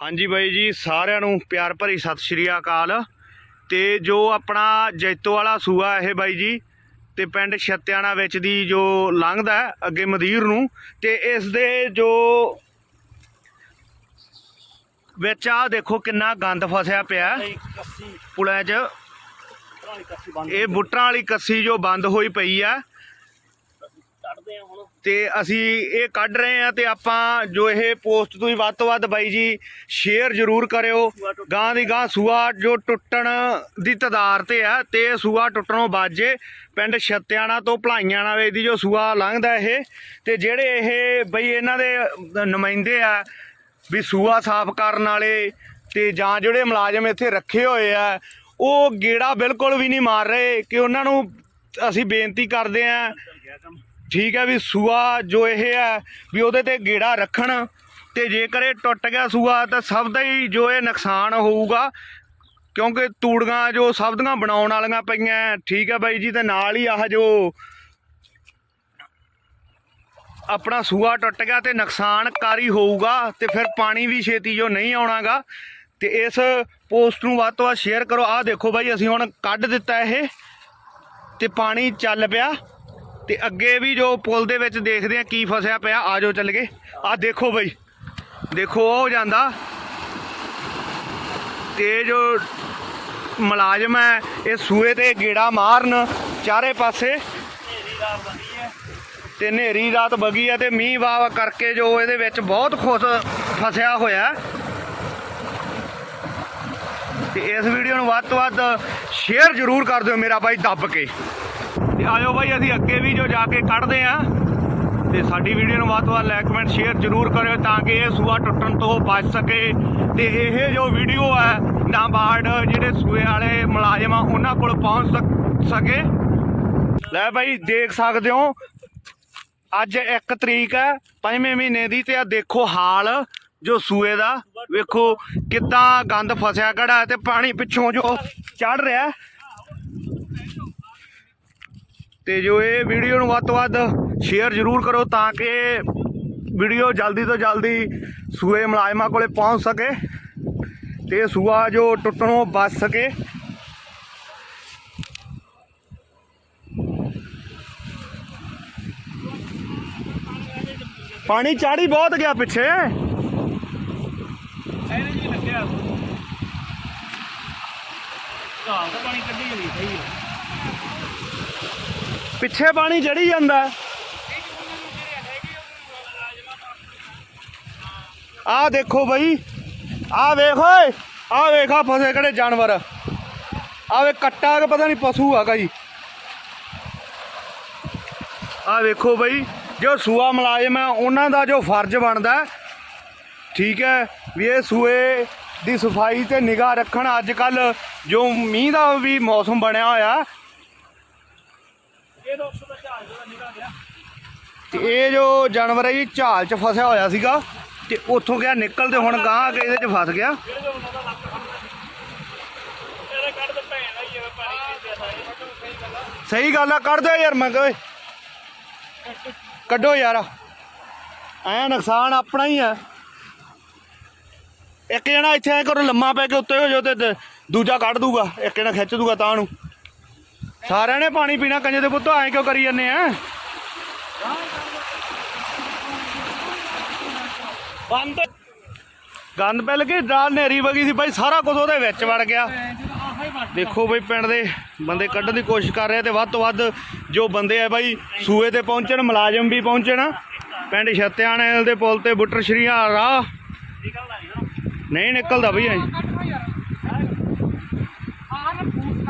ਹਾਂਜੀ ਬਾਈ ਜੀ ਸਾਰਿਆਂ ਨੂੰ ਪਿਆਰ ਭਰੀ ਸਤਿ ਸ਼੍ਰੀ ਅਕਾਲ। ਤੇ ਜੋ ਆਪਣਾ ਜੈਤੋ ਵਾਲਾ ਸੂਆ ਇਹ ਬਾਈ ਜੀ ਤੇ ਪਿੰਡ ਛੱਤਿਆਣਾ ਵਿੱਚ ਦੀ ਜੋ ਲੰਘਦਾ ਅੱਗੇ ਮਦੀਰ ਨੂੰ ਤੇ ਇਸ ਦੇ ਜੋ ਵਿੱਚ ਆ ਦੇਖੋ ਕਿੰਨਾ ਗੰਦ ਫਸਿਆ ਪਿਆ ਪੁਲਾਂ 'ਚ ਇਹ ਬੁੱਟਰਾਂ ਵਾਲੀ ਕੱਸੀ ਜੋ ਬੰਦ ਹੋਈ ਪਈ ਆ ਕੱਢਦੇ ਆ ਹੁਣ। ਤੇ ਅਸੀਂ ਇਹ ਕੱਢ ਰਹੇ ਆ ਤੇ ਆਪਾਂ ਜੋ ਇਹ ਪੋਸਟ ਤੁਸੀਂ ਵੱਧ ਤੋਂ ਵੱਧ ਬਾਈ ਜੀ ਸ਼ੇਅਰ ਜ਼ਰੂਰ ਕਰਿਓ। ਗਾਂ ਦੀ ਗਾਂ ਸੂਆ ਜੋ ਟੁੱਟਣ ਦੀ ਤਦਾਰ ਤੇ ਆ ਤੇ ਸੂਆ ਟੁੱਟਣੋਂ ਬਾਜੇ ਪਿੰਡ ਛੱਤਿਆਣਾ ਤੋਂ ਭਲਾਈਆਣਾ ਵੇ ਦੀ ਜੋ ਸੂਆ ਲੰਘਦਾ ਇਹ। ਤੇ ਜਿਹੜੇ ਇਹ ਬਈ ਇਹਨਾਂ ਦੇ ਨੁਮਾਇੰਦੇ ਆ ਵੀ ਸੂਆ ਸਾਫ਼ ਕਰਨ ਵਾਲੇ ਤੇ ਜਾਂ ਜਿਹੜੇ ਮੁਲਾਜ਼ਮ ਇੱਥੇ ਰੱਖੇ ਹੋਏ ਆ ਉਹ ਗੇੜਾ ਬਿਲਕੁਲ ਵੀ ਨਹੀਂ ਮਾਰ ਰਹੇ ਕਿ ਉਹਨਾਂ ਨੂੰ ਅਸੀਂ ਬੇਨਤੀ ਕਰਦੇ ਆ ਠੀਕ ਹੈ ਵੀ ਸੂਆ ਜੋ ਇਹ ਹੈ ਵੀ ਉਹਦੇ ਤੇ ਗੇੜਾ ਰੱਖਣ ਤੇ ਜੇਕਰ ਇਹ ਟੁੱਟ ਗਿਆ ਸੂਆ ਤਾਂ ਸਭ ਦਾ ਹੀ ਜੋ ਇਹ ਨੁਕਸਾਨ ਹੋਊਗਾ, ਕਿਉਂਕਿ ਤੂੜੀਆਂ ਜੋ ਸਭ ਦੀਆਂ ਬਣਾਉਣ ਵਾਲੀਆਂ ਪਈਆਂ, ਠੀਕ ਹੈ ਬਾਈ ਜੀ, ਤੇ ਨਾਲ ਹੀ ਆਹ ਜੋ ਆਪਣਾ ਸੂਆ ਟੁੱਟ ਗਿਆ ਤੇ ਨੁਕਸਾਨਕਾਰੀ ਹੋਊਗਾ ਤੇ ਫਿਰ ਪਾਣੀ ਵੀ ਛੇਤੀ ਜੋ ਨਹੀਂ ਆਉਣਾਗਾ, ਤੇ ਇਸ ਪੋਸਟ ਨੂੰ ਵੱਧ ਤੋਂ ਵੱਧ ਸ਼ੇਅਰ ਕਰੋ। ਆਹ ਦੇਖੋ ਬਾਈ, ਅਸੀਂ ਹੁਣ ਕੱਢ ਦਿੱਤਾ ਇਹ ਤੇ ਪਾਣੀ ਚੱਲ ਪਿਆ। ਤੇ ਅੱਗੇ ਵੀ ਜੋ ਪੁਲ ਦੇ ਵਿੱਚ ਦੇਖਦੇ ਆ ਕੀ ਫਸਿਆ ਪਿਆ, ਆ ਆਜੋ ਚੱਲ ਗਏ। ਆਹ ਦੇਖੋ ਬਈ, ਦੇਖੋ ਉਹ ਜਾਂਦਾ। ਤੇ ਜੋ ਮੁਲਾਜ਼ਮ ਹੈ, ਇਹ ਸੂਏ ਤੇ ਗੇੜਾ ਮਾਰਨ ਚਾਰੇ ਪਾਸੇ। ਢੇਰੀ ਤੇ ਹਨੇਰੀ ਰਾਤ ਬਗੀ ਆ ਤੇ ਮੀਂਹ ਵਾਵਾ ਕਰਕੇ ਜੋ ਇਹਦੇ ਵਿੱਚ ਬਹੁਤ ਖੁਸ਼ ਫਸਿਆ ਹੋਇਆ। ਹੈ। ਤੇ ਇਸ ਵੀਡੀਓ ਨੂੰ ਵੱਧ ਤੋਂ ਵੱਧ ਸ਼ੇਅਰ ਜ਼ਰੂਰ ਕਰ ਦਿਓ ਮੇਰਾ ਬਾਈ ਦੱਬ ਕੇ। ਤੇ ਆਇਓ ਬਾਈ, ਅਸੀਂ ਅੱਗੇ ਵੀ ਜੋ ਜਾ ਕੇ ਕੱਢਦੇ ਆ ਤੇ ਸਾਡੀ ਵੀਡੀਓ ਨੂੰ ਵੱਧ ਤੋਂ ਵੱਧ ਲਾਈਕ ਕਮੈਂਟ ਸ਼ੇਅਰ ਜ਼ਰੂਰ ਕਰਿਓ ਤਾਂ ਕਿ ਇਹ ਸੂਆ ਟੁੱਟਣ ਤੋਂ ਬਚ ਸਕੇ। ਤੇ ਇਹ ਜੋ ਵੀਡੀਓ ਹੈ ਨਾਬਾਰਡ ਜਿਹੜੇ ਸੂਏ ਵਾਲੇ ਮੁਲਾਜ਼ਮ ਆ, ਉਹਨਾਂ ਕੋਲ ਪਹੁੰਚ ਸਕੇ ਲੈ ਬਾਈ, ਦੇਖ ਸਕਦੇ ਹੋ, ਅੱਜ 1 ਤਰੀਕ ਹੈ, ਪੰਜਵੇਂ ਮਹੀਨੇ ਦੀ ਤੇ ਆ ਦੇਖੋ ਹਾਲ ਜੋ ਸੂਏ ਦਾ। ਵੇਖੋ ਕਿੱਦਾਂ ਗੰਦ ਫਸਿਆ ਖੜਾ ਤੇ ਪਾਣੀ ਪਿੱਛੋਂ ਜੋ ਚੜ ਰਿਹਾ ਤੇ ਜੋ ਇਹ ਵੀਡੀਓ ਨੂੰ ਵੱਧ ਤੋਂ ਵੱਧ ਸ਼ੇਅਰ ਜ਼ਰੂਰ ਕਰੋ ਤਾਂ ਕਿ ਵੀਡੀਓ ਜਲਦੀ ਤੋਂ ਜਲਦੀ ਸੂਏ ਮੁਲਾਜ਼ਮਾਂ ਕੋਲੇ ਪਹੁੰਚ ਸਕੇ ਤੇ ਸੂਆ ਜੋ ਟੁੱਟਣੋਂ ਬਚ ਸਕੇ। ਪਾਣੀ ਚਾੜੀ ਬਹੁਤ ਗਿਆ ਪਿੱਛੇ। ਇਹਦੇ ਜੀ ਲੱਗਿਆ। ਘਾਹ ਦਾ ਪਾਣੀ ਕੱਢੀ ਹੋਈ ਸਹੀ ਹੈ। ਪਿੱਛੇ ਪਾਣੀ ਚੜੀ ਜਾਂਦਾ। ਆ ਦੇਖੋ ਬਈ, ਆ ਵੇਖ ਓਏ, ਆ ਵੇਖਾ ਫਸੇ ਕਿਹੜੇ ਜਾਨਵਰ। ਆ ਵੇ ਕੱਟਾ ਕਿ ਪਤਾ ਨਹੀਂ ਪਸ਼ੂ ਹੈਗਾ ਜੀ ਆ ਵੇਖੋ ਬਈ, ਜੋ ਸੂਆ ਮੁਲਾਜ਼ਮ ਹੈ ਉਹਨਾਂ ਦਾ ਜੋ ਫਰਜ਼ ਬਣਦਾ ਠੀਕ ਹੈ, ਵੀ ਇਹ ਸੂਏ ਦੀ ਸਫ਼ਾਈ ਤੇ ਨਿਗਾਹ ਰੱਖਣ। ਅੱਜ ਕੱਲ ਜੋ ਮੀਂਹ ਦਾ ਵੀ ਮੌਸਮ ਬਣਿਆ ਹੋਇਆ ਇਹ 200 ਦਾ ਚਾਰਜ ਦਾ ਨਿਕਲ ਗਿਆ ਤੇ ਇਹ ਜੋ ਜਾਨਵਰ ਹੈ ਜੀ, ਝਾਲ 'ਚ ਫਸਿਆ ਹੋਇਆ ਸੀਗਾ ਤੇ ਉੱਥੋਂ ਗਿਆ ਨਿਕਲ ਤੇ ਹੁਣ ਗਾਂ ਕੇ ਇਹਦੇ 'ਚ ਫਸ ਗਿਆ। ਸਹੀ ਗੱਲ ਆ, ਕੱਢ ਦਿਓ ਯਾਰ ਮੰਗ ਓਏ। ਕੱਢੋ ਯਾਰ। ਐ ਨੁਕਸਾਨ ਆਪਣਾ ਹੀ ਆ। ਇੱਕ ਜਣਾ ਇੱਥੇ ਐ ਕਰੋ, ਲੰਮਾ ਪੈ ਕੇ ਉੱਤੇ ਹੋ ਜਾਓ ਤੇ ਦੂਜਾ ਕੱਢ ਦੂਗਾ, ਇੱਕ ਜਣਾ ਖਿੱਚ ਦੂਗਾ ਤਾਂ ਨੂੰ। ਸਾਰਿਆਂ ਨੇ ਪਾਣੀ ਪੀਣਾ, ਕੰਜੇ ਦੇ ਪੁੱਤੋ, ਐਂ ਕਿਉਂ ਕਰੀ ਜਾਂਦੇ ਆ? ਬੰਦ ਗੰਦ ਪੈ ਲਗੇ ਡਾਲ ਨੇਰੀ ਵਗੀ ਸੀ ਬਾਈ ਸਾਰਾ ਕੁਝ ਉਹਦੇ ਵਿੱਚ ਵੜ ਗਿਆ ਦੇਖੋ ਬਈ ਪਿੰਡ ਦੇ ਬੰਦੇ ਕੱਢਣ ਦੀ ਕੋਸ਼ਿਸ਼ ਕਰ ਰਹੇ ਤੇ ਵੱਧ ਤੋਂ ਵੱਧ ਜੋ ਬੰਦੇ ਆ ਬਾਈ ਸੂਏ ਤੇ ਪਹੁੰਚਣ ਮੁਲਾਜ਼ਮ ਵੀ ਪਹੁੰਚਣ ਪਿੰਡ ਛੱਤਿਆਣੇ ਦੇ ਪੁਲ ਤੇ ਬੁੱਟਰ ਸ਼ਰੀਆ ਰਾਹ ਨਿਕਲਦਾ ਨਹੀਂ ਨਿਕਲਦਾ ਬਈ ਐਂ ਆਹ ਫੂਸ